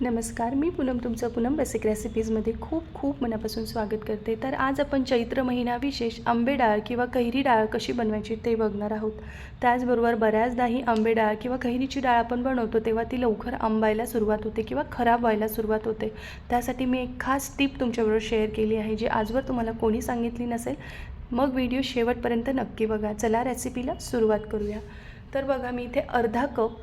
नमस्कार मी पूनम तुमचं पूनम बेसिक रेसिपीजमध्ये खूप खूप मनापासून स्वागत करते. तर आज आपण चैत्र महिना विशेष आंबे डाळ किंवा कैरी डाळ कशी बनवायची ते बघणार आहोत. त्याचबरोबर बऱ्याचदा ही आंबे डाळ किंवा कैरीची डाळ आपण बनवतो तेव्हा ती लवकर आंबायला सुरुवात होते किंवा खराब व्हायला सुरुवात होते. त्यासाठी मी एक खास टीप तुमच्याबरोबर शेअर केली आहे जी आजवर तुम्हाला कोणी सांगितली नसेल मग व्हिडिओ शेवटपर्यंत नक्की बघा. चला रेसिपीला सुरुवात करूया. तर बघा मी इथे अर्धा कप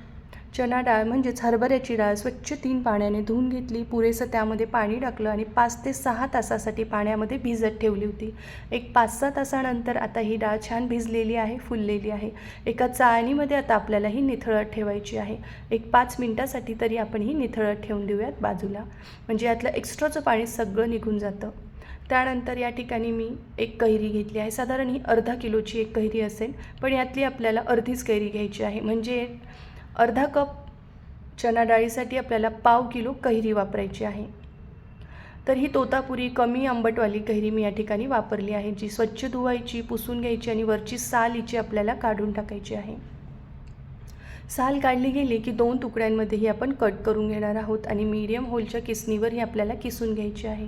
चना डाळ म्हणजेच हरभऱ्याची डाळ स्वच्छ तीन पाण्याने धुवून घेतली. पुरेसं त्यामध्ये पाणी टाकलं आणि पाच ते सहा तासासाठी पाण्यामध्ये भिजत ठेवली होती. एक पाच सहा तासानंतर आता ही डाळ छान भिजलेली आहे फुललेली आहे. एका चाळणीमध्ये आता आपल्याला ही निथळत ठेवायची आहे. एक पाच मिनटासाठी तरी आपण ही निथळत ठेवून देऊयात बाजूला. म्हणजे यातलं एक्स्ट्राचं पाणी सगळं निघून जातं. त्यानंतर या ठिकाणी मी एक कैरी घेतली आहे. साधारण ही अर्धा किलोची एक कैरी असेल पण यातली आपल्याला अर्धीच कैरी घ्यायची आहे. म्हणजे अर्धा कप चना डाळीसाठी आपल्याला पाव किलो कैरी वापरायची आहे. तर ही तोतापुरी कमी आंबटवाली कैरी मी या ठिकाणी वापरली आहे जी स्वच्छ धुवायची पुसून घ्यायची आणि वरची साल हिची आपल्याला काढून टाकायची आहे. साल काढली गेली की दोन तुकड्यांमध्ये ही आपण कट करून घेणार आहोत आणि मीडियम होलच्या किसणीवर ही आपल्याला किसून घ्यायची आहे.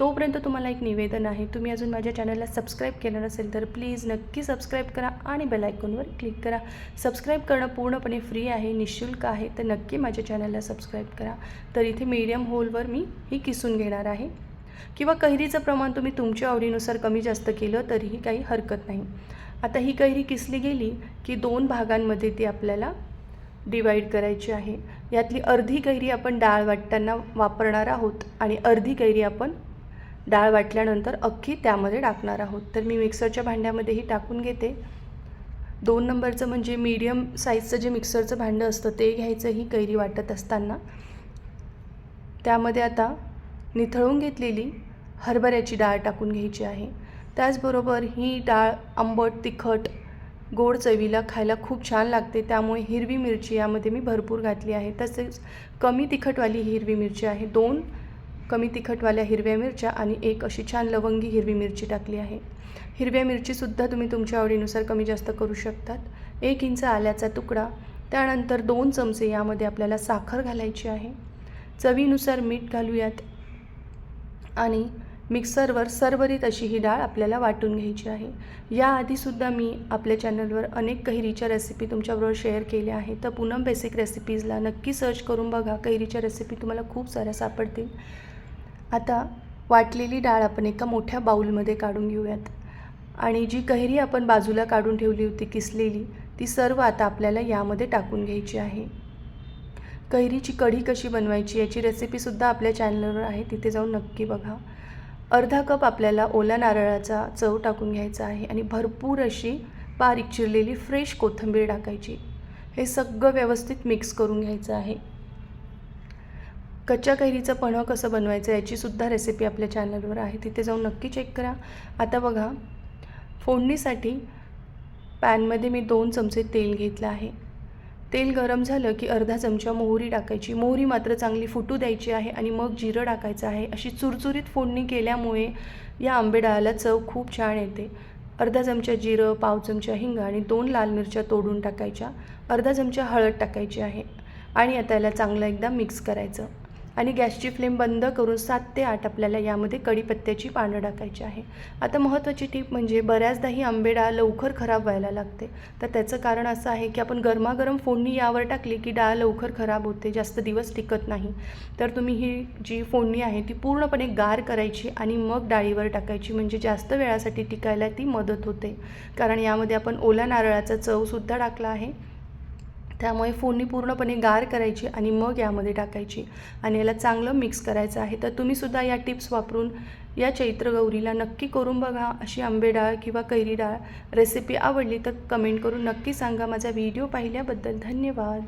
तोपर्यंत तुम्हाला एक निवेदन आहे तुम्ही अजून माझ्या चॅनलला सबस्क्राईब केलं नसेल तर प्लीज नक्की सबस्क्राईब करा आणि बेल आयकॉनवर क्लिक करा. सबस्क्राईब करणं पूर्णपणे फ्री आहे निशुल्क आहे तर नक्की माझ्या चॅनलला सबस्क्राईब करा. तर इथे मीडियम होलवर मी ही किसून घेणार आहे. किंवा कैरीचं प्रमाण तुम्ही तुमच्या आवडीनुसार कमी जास्त केलं तरीही काही हरकत नाही. आता ही कैरी किसली गेली की दोन भागांमध्ये ती आपल्याला डिवाईड करायची आहे. यातली अर्धी कैरी आपण डाळ वाटताना वापरणार आहोत आणि अर्धी कैरी आपण डाळ वाटल्यानंतर अख्खी त्यामध्ये टाकणार आहोत. तर मी मिक्सरच्या भांड्यामध्येही टाकून घेते. दोन नंबरचं म्हणजे मीडियम साईजचं जे मिक्सरचं भांडं असतं ते घ्यायचं ही कैरी वाटत असताना. त्यामध्ये आता निथळून घेतलेली हरभऱ्याची डाळ टाकून घ्यायची आहे. त्याचबरोबर ही डाळ आंबट तिखट गोड चवीला खायला खूप छान लागते. त्यामुळे हिरवी मिरची यामध्ये मी भरपूर घातली आहे. तसेच कमी तिखटवाली हिरवी मिरची आहे. दोन कमी तिखटवाल्या हिरव्या मिरच्या आणि एक अशी छान लवंगी हिरवी मिरची टाकली आहे. हिरव्या मिरचीसुद्धा तुम्ही तुमच्या आवडीनुसार कमी जास्त करू शकतात. एक इंच आल्याचा तुकडा त्यानंतर दोन चमचे यामध्ये आपल्याला साखर घालायची आहे. चवीनुसार मीठ घालूयात आणि मिक्सरवर सरभरीत अशी ही डाळ आपल्याला वाटून घ्यायची आहे. याआधीसुद्धा मी आपल्या चॅनलवर अनेक कैरीच्या रेसिपी तुमच्याबरोबर शेअर केल्या आहेत. तर पूनम बेसिक रेसिपीजला नक्की सर्च करून बघा. कैरीच्या रेसिपी तुम्हाला खूप साऱ्या सापडतील. आता वाटलेली डाळ आपण एका मोठ्या बाऊलमध्ये काढून घेऊयात. आणि जी कैरी आपण बाजूला काढून ठेवली होती किसलेली ती सर्व आता आपल्याला यामध्ये टाकून घ्यायची आहे. कैरीची कढी कशी बनवायची याची रेसिपीसुद्धा आपल्या चॅनलवर आहे तिथे जाऊन नक्की बघा. अर्धा कप आपल्याला ओला नारळाचा चव टाकून घ्यायचा आहे आणि भरपूर अशी बारीक चिरलेली फ्रेश कोथिंबीर टाकायची. हे सगळं व्यवस्थित मिक्स करून घ्यायचं आहे. कच्च्या कैरीचं पन्हं कसं बनवायचं याचीसुद्धा रेसिपी आपल्या चॅनलवर आहे. तिथे जाऊन नक्की चेक करा. आता बघा फोडणीसाठी पॅनमध्ये मी दोन चमचे तेल घेतलं आहे. तेल गरम झालं की अर्धा चमचा मोहरी टाकायची. मोहरी मात्र चांगली फुटू द्यायची आहे आणि मग जिरं टाकायचं आहे. अशी चुरचुरीत फोडणी केल्यामुळे या आंबे डाळाला चव खूप छान येते. अर्धा चमचा जिरं पाव चमचा हिंग आणि दोन लाल मिरच्या तोडून टाकायच्या. अर्धा चमचा हळद टाकायची आहे आणि आता याला चांगलं एकदा मिक्स करायचं. आणि गॅसची फ्लेम बंद करून सात ते आठ आपल्याला यामध्ये कढीपत्त्याची पानं टाकायची आहे. आता महत्त्वाची टीप म्हणजे बऱ्याचदा ही आंबे डाळ लवकर खराब व्हायला लागते. तर त्याचं कारण असं आहे की आपण गरमागरम फोडणी यावर टाकली की डाळ लवकर खराब होते जास्त दिवस टिकत नाही. तर तुम्ही ही जी फोडणी आहे ती पूर्णपणे गार करायची आणि मग डाळीवर टाकायची म्हणजे जास्त वेळासाठी टिकायला ती मदत होते. कारण यामध्ये आपण ओला नारळाचा चवसुद्धा टाकला आहे. त्यामुळे फोडणी पूर्णपणे गार करायची आणि मग यामध्ये टाकायची आणि याला चांगलं मिक्स करायचं आहे. तर तुम्हीसुद्धा या टिप्स वापरून या चैत्रगौरीला नक्की करून बघा. अशी आंबे डाळ किंवा कैरी डाळ रेसिपी आवडली तर कमेंट करून नक्की सांगा. माझा व्हिडिओ पाहिल्याबद्दल धन्यवाद.